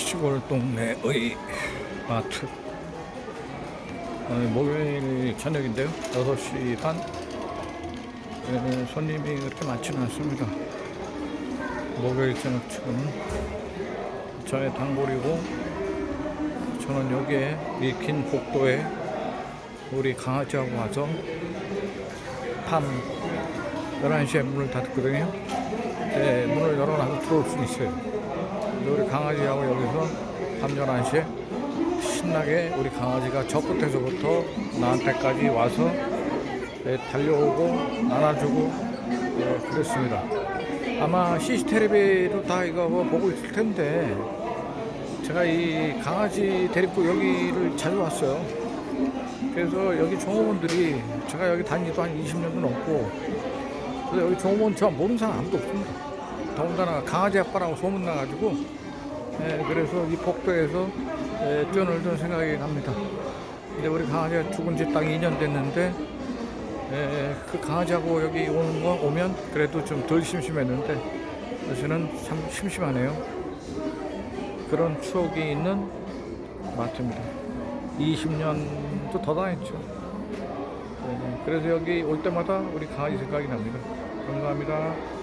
시골 동네의 마트. 목요일 저녁인데요. 6시 반. 예, 손님이 그렇게 많지는 않습니다. 목요일 저녁쯤 저의 단골이고 저는 여기에 이 긴 복도에 우리 강아지하고 와서 밤 11시에 문을 닫거든요. 네, 문을 열어놔서 들어올 수 있어요. 우리 강아지하고 여기서 밤 11시에 신나게 우리 강아지가 저 끝에서부터 나한테까지 와서 네, 달려오고 안아주고 네, 그랬습니다. 아마 CCTV로 다 이거 뭐 보고 있을 텐데 제가 이 강아지 데리고 여기를 자주 왔어요. 그래서 여기 종업원들이 제가 여기 다니도 한 20년도 넘고 그래서 여기 종업원 저 모르는 사람 아무도 없습니다. 더군다나 강아지 아빠라고 소문나가지고 예, 그래서 이 복도에서 예, 뛰어놀던 생각이 납니다. 근데 우리 강아지가 죽은 지 딱 2년 됐는데 예, 그 강아지하고 여기 오는 거 오면 그래도 좀 덜 심심했는데 요새는 참 심심하네요. 그런 추억이 있는 마트입니다. 20년도 더 다녔죠. 예, 그래서 여기 올 때마다 우리 강아지 생각이 납니다. 감사합니다.